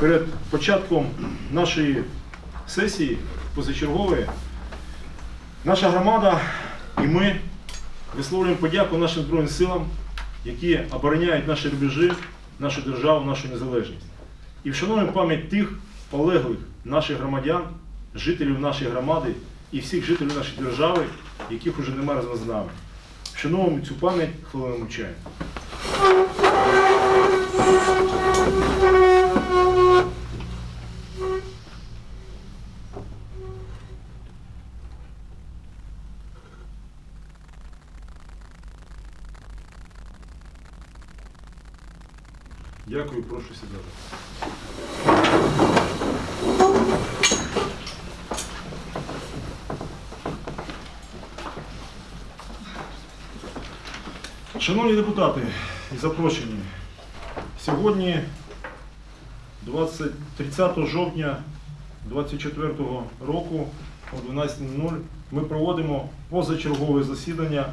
перед початком нашої сесії позачергової наша громада і ми висловлюємо подяку нашим Збройним силам, які обороняють наші рубежі, нашу державу, нашу незалежність. І вшановуємо пам'ять тих полеглих наших громадян, жителів нашої громади і всіх жителів нашої держави, яких уже немає разом з нами. Вшановуємо цю пам'ять хвилиною мовчання. Дякую, прошу сідати. Шановні депутати і запрошені, сьогодні, 20, 30 жовтня 2024 року о 12.00 ми проводимо позачергове засідання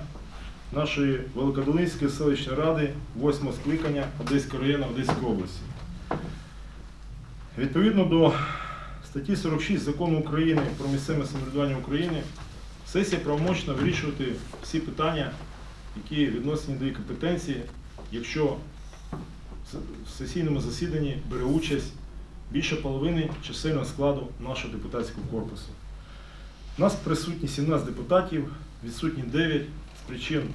нашої Великодолинської селищної ради 8 скликання Одеського району Одеської області. Відповідно до статті 46 Закону України про місцеве самоврядування України, сесія правомочна вирішувати всі питання, які відносні до її компетенції, якщо в сесійному засіданні бере участь більше половини чисельного складу нашого депутатського корпусу. У нас присутні 17 депутатів, відсутні 9 з причин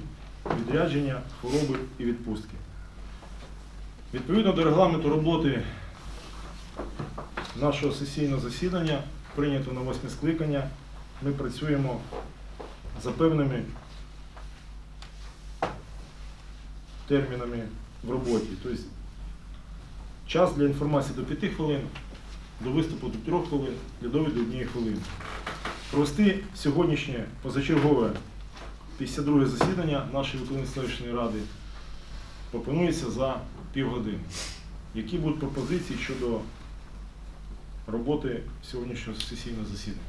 відрядження, хвороби і відпустки. Відповідно до регламенту роботи нашого сесійного засідання, прийнято на восьме скликання, ми працюємо за певними термінами в роботі. Тобто час для інформації до 5 хвилин, до виступу до 3 хвилин, для довіду до 1 хвилини. Провести сьогоднішнє позачергове 52 засідання нашої Виконавчої ради пропонується за півгодини. Які будуть пропозиції щодо роботи сьогоднішнього сесійного засідання?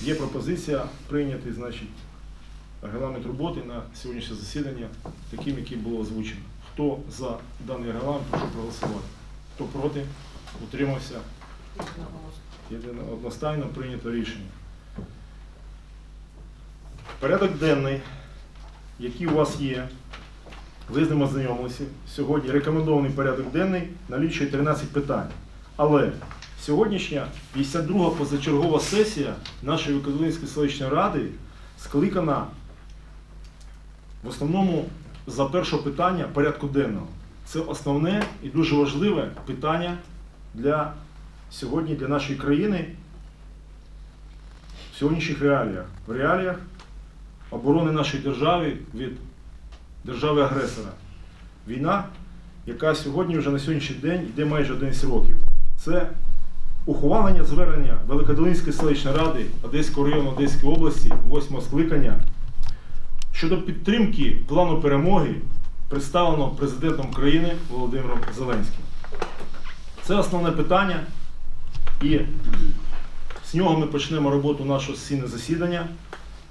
Є пропозиція прийняти, значить, регламент роботи на сьогоднішнє засідання таким, який було озвучено. Хто за даний регламент, прошу проголосувати. Хто проти, утримався. Єдино одностайно прийнято рішення. Порядок денний, який у вас є, ви з ним ознайомилися. Сьогодні рекомендований порядок денний налічує 13 питань. Але сьогоднішня 52 позачергова сесія нашої Виконавської селищної ради скликана в основному за перше питання порядку денного. Це основне і дуже важливе питання для сьогодні для нашої країни в сьогоднішніх реаліях. В реаліях оборони нашої держави від держави-агресора. Війна, яка сьогодні вже на сьогоднішній день йде майже 11 років. Це ухвалення звернення Великодолинської селищної ради Одеського району Одеської області, 8 скликання, щодо підтримки плану перемоги, представленого президентом країни Володимиром Зеленським. Це основне питання, і з нього ми почнемо роботу нашого сесійного засідання.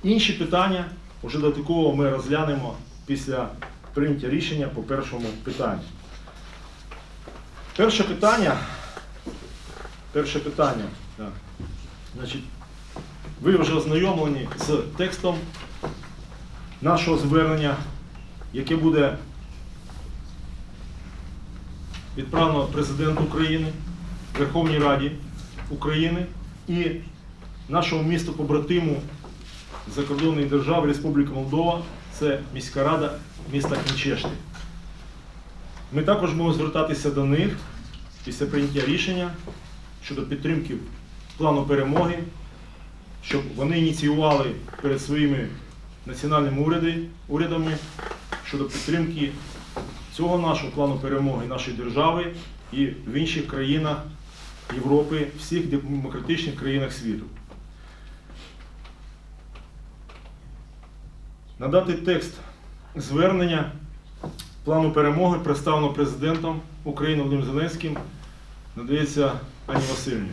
Інші питання вже додатково ми розглянемо після прийняття рішення по першому питанню. Перше питання. Перше питання. Так. Значить, ви вже ознайомлені з текстом нашого звернення, яке буде відправлено президенту України, Верховній Раді України і нашому місту побратиму закордонної держави Республіки Молдова, це міська рада міста Кінчешти. Ми також будемо звертатися до них після прийняття рішення щодо підтримки плану перемоги, щоб вони ініціювали перед своїми національними уряди, урядами щодо підтримки цього нашого плану перемоги нашої держави і в інших країнах Європи, всіх демократичних країнах світу. Надати текст звернення плану перемоги, представлено президентом України Володимиром Зеленським, надається Ані Васильівні.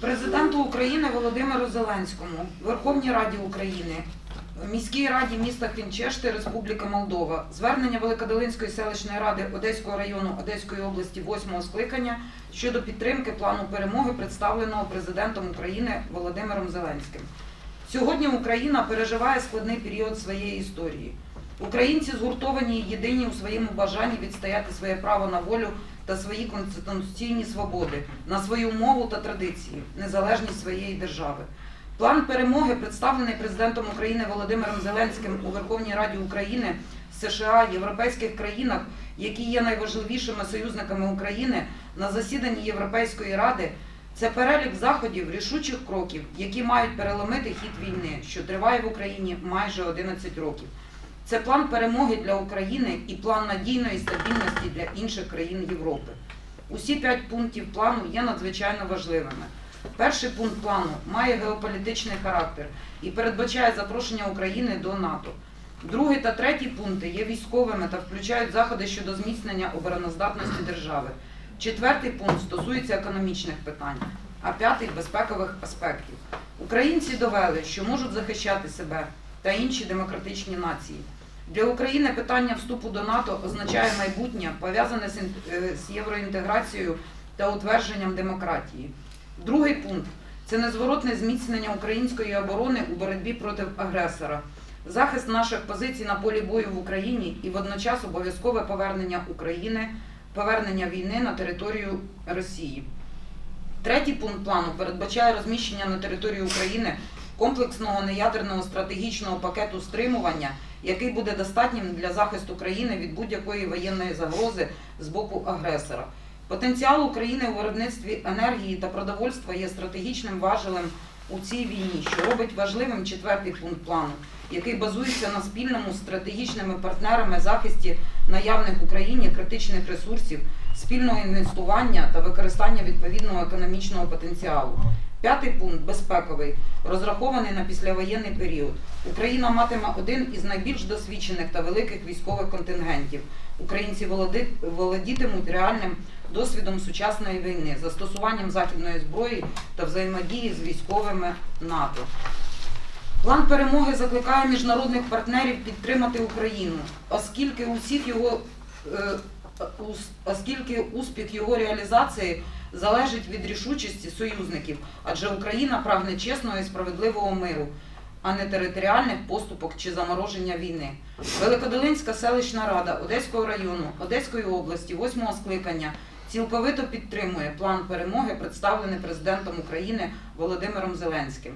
Президенту України Володимиру Зеленському, Верховній Раді України, міській раді міста Хрінчешти, Республіка Молдова. Звернення Великодолинської селищної ради Одеського району Одеської області 8 скликання щодо підтримки плану перемоги, представленого президентом України Володимиром Зеленським. Сьогодні Україна переживає складний період своєї історії. Українці згуртовані і єдині у своєму бажанні відстояти своє право на волю та свої конституційні свободи, на свою мову та традиції, незалежність своєї держави. План перемоги, представлений президентом України Володимиром Зеленським у Верховній Раді України, США, європейських країнах, які є найважливішими союзниками України на засіданні Європейської ради, це перелік заходів, рішучих кроків, які мають переломити хід війни, що триває в Україні майже 11 років. Це план перемоги для України і план надійної стабільності для інших країн Європи. Усі п'ять пунктів плану є надзвичайно важливими. Перший пункт плану має геополітичний характер і передбачає запрошення України до НАТО. Другий та третій пункти є військовими та включають заходи щодо зміцнення обороноздатності держави. Четвертий пункт стосується економічних питань, а п'ятий безпекових аспектів. Українці довели, що можуть захищати себе та інші демократичні нації. Для України питання вступу до НАТО означає майбутнє, пов'язане з е, євроінтеграцією та утвердженням демократії. Другий пункт це незворотне зміцнення української оборони у боротьбі проти агресора, захист наших позицій на полі бою в Україні і водночас обов'язкове повернення України, повернення війни на територію Росії. Третій пункт плану передбачає розміщення на території України комплексного неядерного стратегічного пакету стримування, який буде достатнім для захисту країни від будь-якої воєнної загрози з боку агресора. Потенціал України у виробництві енергії та продовольства є стратегічним важелем у цій війні, що робить важливим четвертий пункт плану, який базується на спільному з стратегічними партнерами захисті наявних в Україні критичних ресурсів, спільного інвестування та використання відповідного економічного потенціалу. П'ятий пункт безпековий, розрахований на післявоєнний період. Україна матиме один із найбільш досвідчених та великих військових контингентів. Українці володітимуть реальним досвідом сучасної війни, застосуванням західної зброї та взаємодії з військовими НАТО. План перемоги закликає міжнародних партнерів підтримати Україну, оскільки усіх його е, оскільки успіх його реалізації залежить від рішучості союзників, адже Україна прагне чесного і справедливого миру, а не територіальних поступок чи замороження війни. Великодолинська селищна рада Одеського району Одеської області, восьмого скликання, цілковито підтримує план перемоги, представлений президентом України Володимиром Зеленським.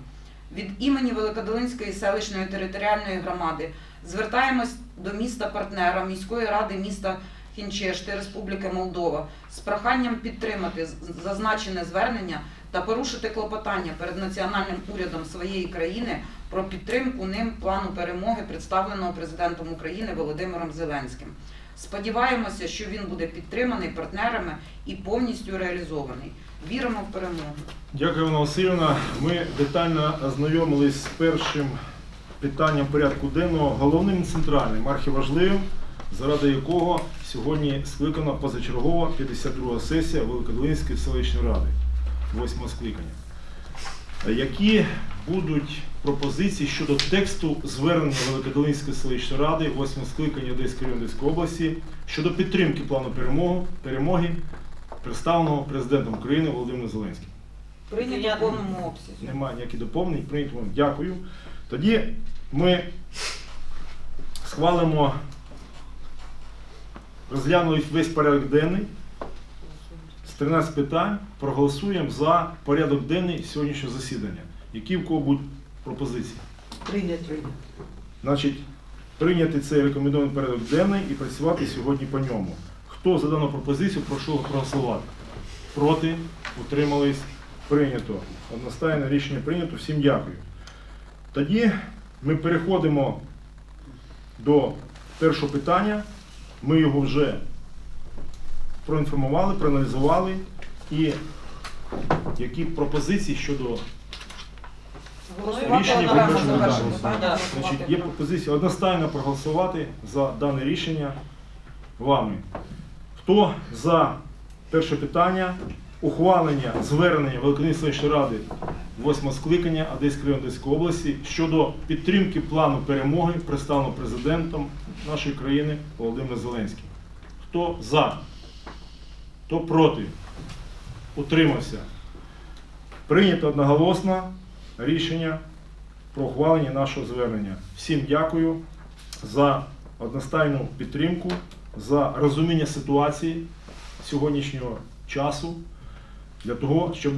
Від імені Великодолинської селищної територіальної громади звертаємось до міста партнера міської ради міста Хінчешти Республіки Молдова з проханням підтримати зазначене звернення та порушити клопотання перед національним урядом своєї країни про підтримку ним плану перемоги, представленого президентом України Володимиром Зеленським. Сподіваємося, що він буде підтриманий партнерами і повністю реалізований. Віримо в перемогу. Дякую, Івана Васильівна. Ми детально ознайомились з першим питанням порядку денного, головним і центральним, архіважливим, заради якого сьогодні скликана позачергова 52 сесія Великодолинської селищної ради, 8 скликання. Які будуть пропозиції щодо тексту звернення Великодолинської селищної ради, 8 скликання Одеської Одеської області щодо підтримки плану перемоги, перемоги представленого президентом України Володимиром Зеленським? Прийнято в повному обсязі. Немає ніяких доповнень, прийнято. вам. Дякую. Тоді ми схвалимо, розглянули весь порядок денний з 13 питань, проголосуємо за порядок денний сьогоднішнього засідання. Які в кого будуть пропозиції? Прийнято. Значить, прийняти цей рекомендований порядок денний і працювати сьогодні по ньому. Хто за дану пропозицію, прошу проголосувати. Проти, утримались, прийнято. Одностайне рішення прийнято. Всім дякую. Тоді ми переходимо до першого питання. Ми його вже проінформували, проаналізували. І які пропозиції щодо Голосувати Рішення за перше питання, Значить, є пропозиція одностайно проголосувати за дане рішення вами. Хто за перше питання ухвалення звернення Великої селищної ради восьмого скликання Одеської району Одеської області щодо підтримки плану перемоги, представленого президентом нашої країни Володимиром Зеленським. Хто за? Хто проти? Утримався. Прийнято одноголосно рішення про ухвалення нашого звернення. Всім дякую за одностайну підтримку, за розуміння ситуації сьогоднішнього часу, для того, щоб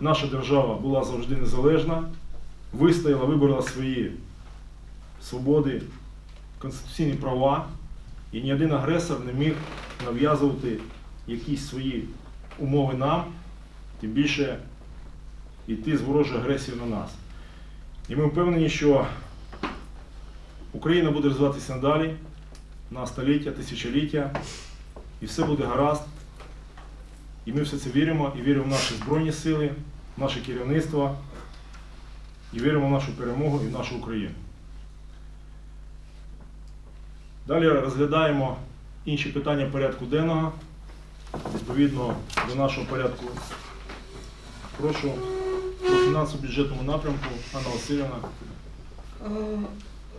наша держава була завжди незалежна, вистояла, виборола свої свободи, конституційні права, і ні один агресор не міг нав'язувати якісь свої умови нам, тим більше йти з ворожою агресією на нас. І ми впевнені, що Україна буде розвиватися надалі на століття, тисячоліття, і все буде гаразд. І ми все це віримо, і віримо в наші Збройні сили, в наше керівництво, і віримо в нашу перемогу і в нашу Україну. Далі розглядаємо інші питання порядку денного. Відповідно до нашого порядку. Прошу по фінансово-бюджетному напрямку Анна Васильівна. Е,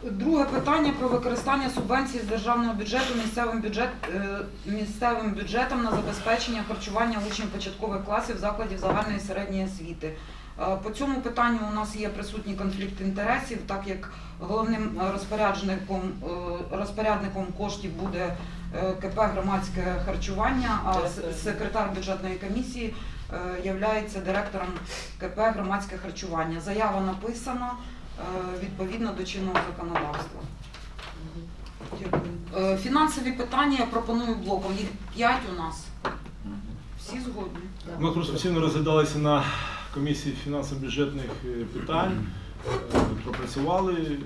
Друге питання про використання субвенцій з державного бюджету місцевим, бюджет, е, місцевим бюджетом на забезпечення харчування учнів початкових класів закладів загальної і середньої освіти. Е, По цьому питанню у нас є присутній конфлікт інтересів, так як головним розпоряджником, е, розпорядником коштів буде КП громадське харчування, а секретар бюджетної комісії являється директором КП громадське харчування. Заява написана е, відповідно до чинного законодавства. Е, Фінансові питання я пропоную блоком. Їх п'ять у нас. Всі згодні. Ми просто розглядалися на комісії фінансово-бюджетних е, питань, е, пропрацювали. Е,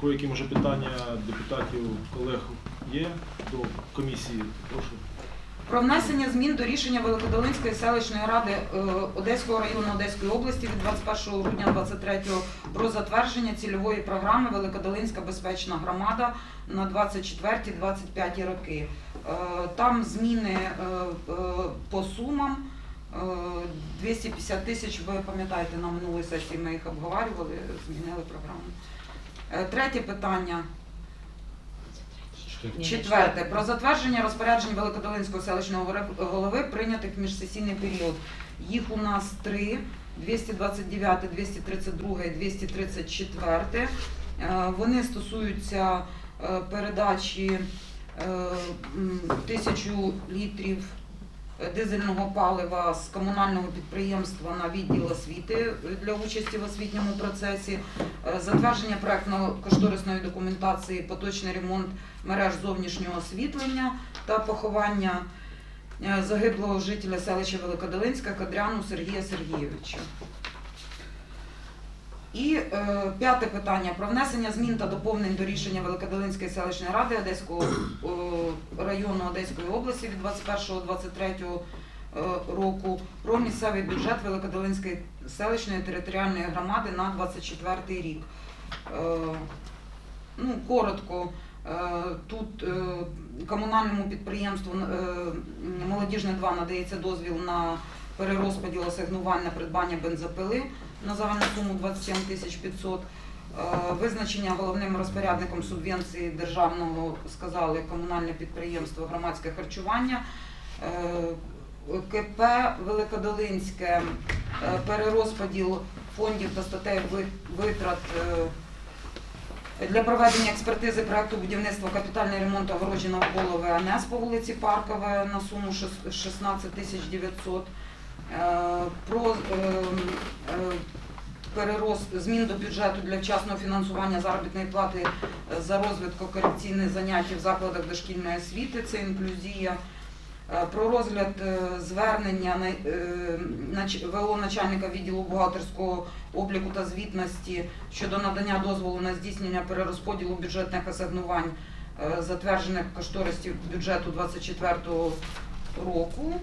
Кое-які може питання депутатів, колег є до комісії. Прошу. Про внесення змін до рішення Великодолинської селищної ради е, Одеського району Одеської області від 21 грудня 2023 про затвердження цільової програми Великодолинська безпечна громада на 24-25 роки. Е, Там зміни е, по сумам. Е, 250 тисяч, ви пам'ятаєте, на минулій сесії ми їх обговорювали, змінили програму. Третє питання. Четверте. Про затвердження розпоряджень Великодолинського селищного голови прийнятих в міжсесійний період. Їх у нас три. 229, 232 і 234. Е, Вони стосуються е, передачі е, тисячу літрів дизельного палива з комунального підприємства на відділ освіти для участі в освітньому процесі, Е, затвердження проектно-кошторисної документації, поточний ремонт мереж зовнішнього освітлення та поховання е, загиблого жителя селища Великодолинська Кадряну Сергія Сергійовича. І е, п'яте питання про внесення змін та доповнень до рішення Великодолинської селищної ради Одеського е, району Одеської області від 21-23 е, року про місцевий бюджет Великодолинської селищної територіальної громади на 24 рік. Е, ну, коротко, е, тут е, комунальному підприємству Молодіжне 2 надається дозвіл на перерозподіл асигнувань придбання бензопили на загальну суму 27 тисяч 500. Е, Визначення головним розпорядником субвенції державного сказали комунальне підприємство громадське харчування. Е, КП Великодолинське е, перерозподіл фондів та статей витрат для проведення експертизи проекту будівництва капітальний ремонт огорожі навколо ВНС по вулиці Паркова на суму 16 тисяч 900. Е, Про е, е, перероз змін до бюджету для вчасного фінансування заробітної плати е, за розвитку корекційних занять в закладах дошкільної освіти, це інклюзія. Про розгляд звернення ВО начальника відділу бухгалтерського обліку та звітності щодо надання дозволу на здійснення перерозподілу бюджетних асигнувань, затверджених кошторисів бюджету 2024 року.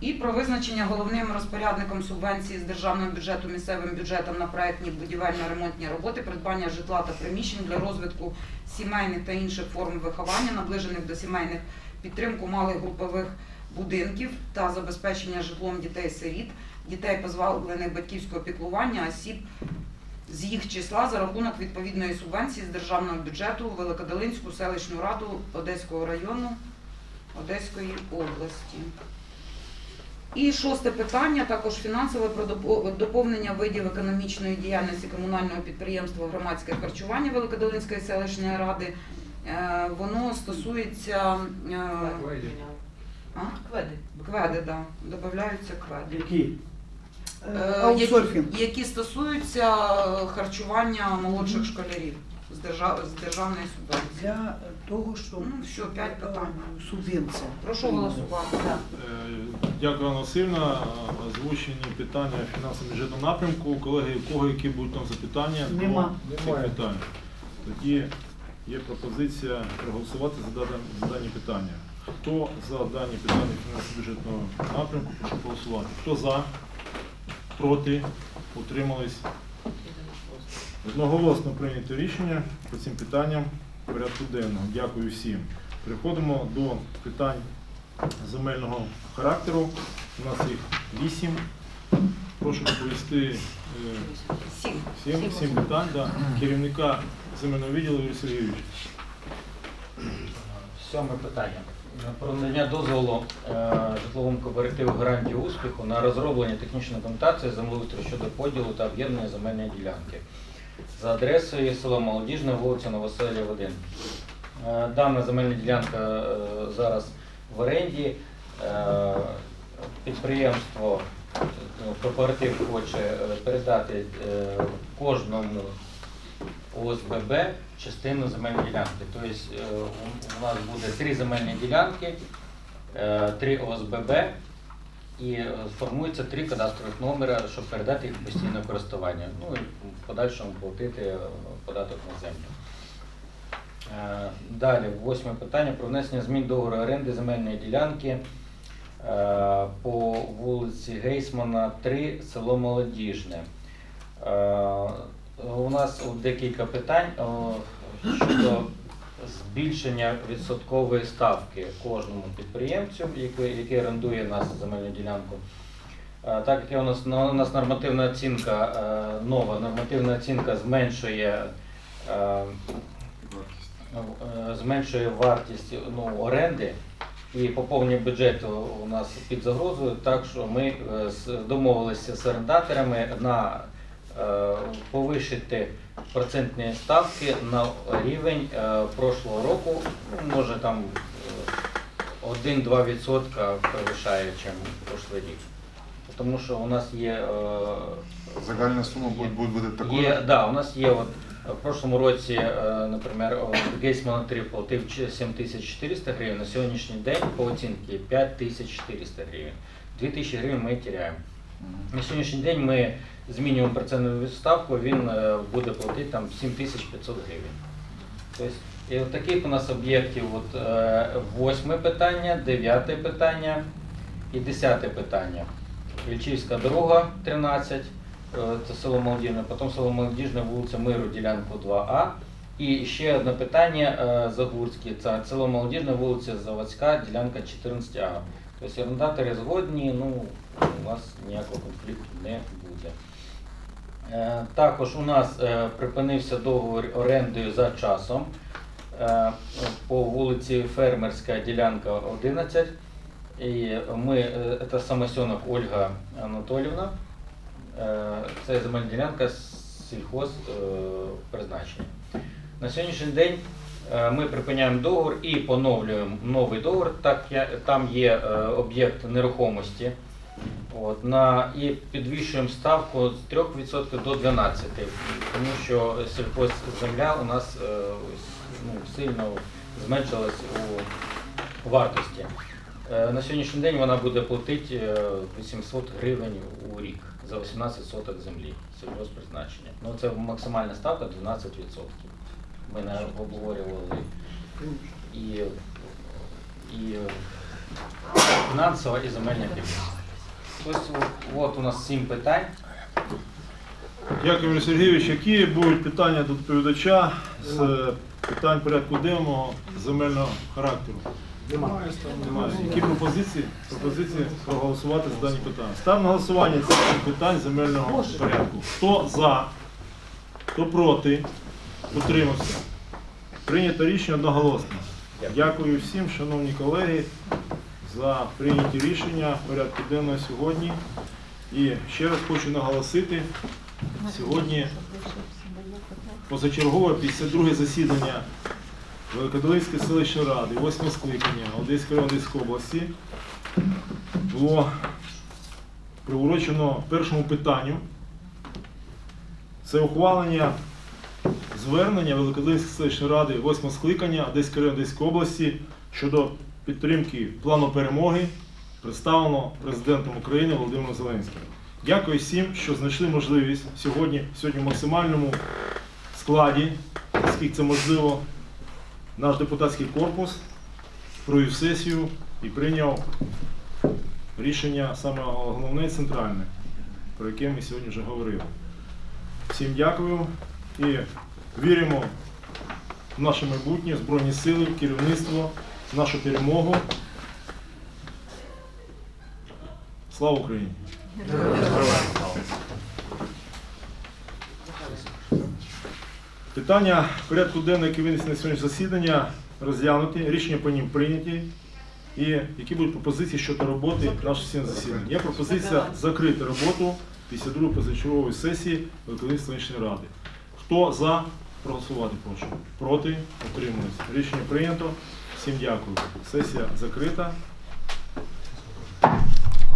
І про визначення головним розпорядником субвенції з державного бюджету місцевим бюджетом на проектні будівельно-ремонтні роботи, придбання житла та приміщень для розвитку сімейних та інших форм виховання, наближених до сімейних підтримку малих групових будинків та забезпечення житлом дітей-сиріт, дітей позбавлених батьківського піклування, осіб з їх числа за рахунок відповідної субвенції з державного бюджету Великодолинську селищну раду Одеського району Одеської області. І шосте питання, також фінансове про доповнення видів економічної діяльності комунального підприємства громадське харчування Великодолинської селищної ради. Е, Воно стосується е, а? Кведи. кведи, да, додаються кведи. Які? Е, Які, які стосуються харчування молодших школярів з, держав, з державної субвенції. Для того, щоб Ну, що, п'ять питань. е, субвенція. Прошу голосувати. Да. Е, Дякую, Анна Васильівна. Озвучені питання фінансово-бюджетного напрямку. Колеги, у кого які будуть там запитання? до Нема. цих питань? Тоді є пропозиція проголосувати за дані, за дані питання. Хто за дані питання фінансово-бюджетного напрямку, прошу голосувати. Хто за, проти, утримались? Одноголосно прийнято рішення по цим питанням порядку денного. Дякую всім. Переходимо до питань земельного характеру. У нас їх вісім. Прошу доповісти е, Сім. сім, сім питань. Да. Керівника земельного відділу Юрій Сергійович. Сьоме питання. Про надання дозволу е, житловому кооперативу гарантії успіху на розроблення технічної документації землеустрою щодо поділу та об'єднання земельної ділянки за адресою село Молодіжне, вулиця Новоселів 1. Е, Дана земельна ділянка е, зараз в оренді. Е, Підприємство кооператив хоче передати кожному ОСББ частину земельної ділянки. Тобто у- нас буде три земельні ділянки, три ОСББ і е, три кадастрових номера, щоб передати їх постійне користування. Ну і в подальшому платити е, податок на землю. Е, Далі, восьме питання про внесення змін договору оренди земельної ділянки по вулиці Гейсмана, 3, село Молодіжне. У нас декілька питань щодо збільшення відсоткової ставки кожному підприємцю, який, який орендує нас земельну ділянку. Е, Так як у нас, у нас нормативна оцінка, е, нова нормативна оцінка зменшує е, зменшує вартість ну, оренди і поповнення бюджету у нас під загрозою, так що ми домовилися з орендаторами на повищити процентні ставки на рівень е, прошлого року, ну, може там е, 1-2% перевищає, ніж прошлий рік. Тому що у нас є е, Загальна сума буде, буде, буде такою. Є, да, у нас є от в прошлому році, е, наприклад, Гейсман 3 платив 7400 гривень, на сьогоднішній день по оцінці 5400 гривень. 2000 гривень ми теряємо. На сьогоднішній день ми змінюємо процентну ставку, він е, буде платити там 7500 гривень. Тобто, і от таких у нас об'єктів от, е, восьме питання, дев'яте питання і десяте питання. Ільчівська дорога 13, е, це село Молодіжне, потім село Молодіжне, вулиця Миру, ділянку 2А. І ще одне питання Загурське, це село Молодіжне, вулиця Заводська, ділянка 14А. Тобто орендатори згодні, ну, у нас ніякого конфлікту не буде. Е, Також у нас е, припинився договір орендою за часом е, по вулиці Фермерська, ділянка 11. І ми, це самосьонок Ольга Анатолівна. Це земельна ділянка сільхоз призначення. На сьогоднішній день ми припиняємо договір і поновлюємо новий договір. Так, там є об'єкт нерухомості. От, на, і підвищуємо ставку з 3% до 12%, тому що сільхозземля у нас е, ну, сильно зменшилась у вартості. Е, На сьогоднішній день вона буде платити е, 800 гривень у рік за 18 соток землі сільгоспризначення. Ну це максимальна ставка 12%. Ми не обговорювали і, і фінансова, і земельна комісія. Ось от у нас сім питань. Дякую, Юрій Сергійович. Які будуть питання до доповідача з е, питань порядку денного земельного характеру? Немає. Які пропозиції? Пропозиції проголосувати за дані питання. Став на голосування цих питань земельного порядку. Хто за, хто проти, утримався. Прийнято рішення одноголосно. Дякую всім, шановні колеги, за прийняті рішення порядку денного сьогодні. І ще раз хочу наголосити, сьогодні позачергове 52 засідання Великодолинської селищної ради, 8 скликання Одеської Одеської області було приурочено першому питанню. Це ухвалення звернення Великодолинської селищної ради 8 скликання Одеської Одеської області щодо підтримки плану перемоги, представлено президентом України Володимиром Зеленським. Дякую всім, що знайшли можливість сьогодні, сьогодні в максимальному складі, наскільки це можливо, наш депутатський корпус провів сесію і прийняв рішення саме головне центральне, про яке ми сьогодні вже говорили. Всім дякую і віримо в наше майбутнє, Збройні сили, керівництво, нашу перемогу. Слава Україні! Питання порядку денного, які винесені на сьогоднішнє засідання, розглянуті, рішення по ним прийняті. І які будуть пропозиції щодо роботи нашого сесійного засідання? Є пропозиція закрити роботу після другої позачергової сесії Великої селищної ради. Хто за? Проголосувати прошу. Проти? Утримуюсь. Рішення прийнято. Всім дякую. Сесія закрита.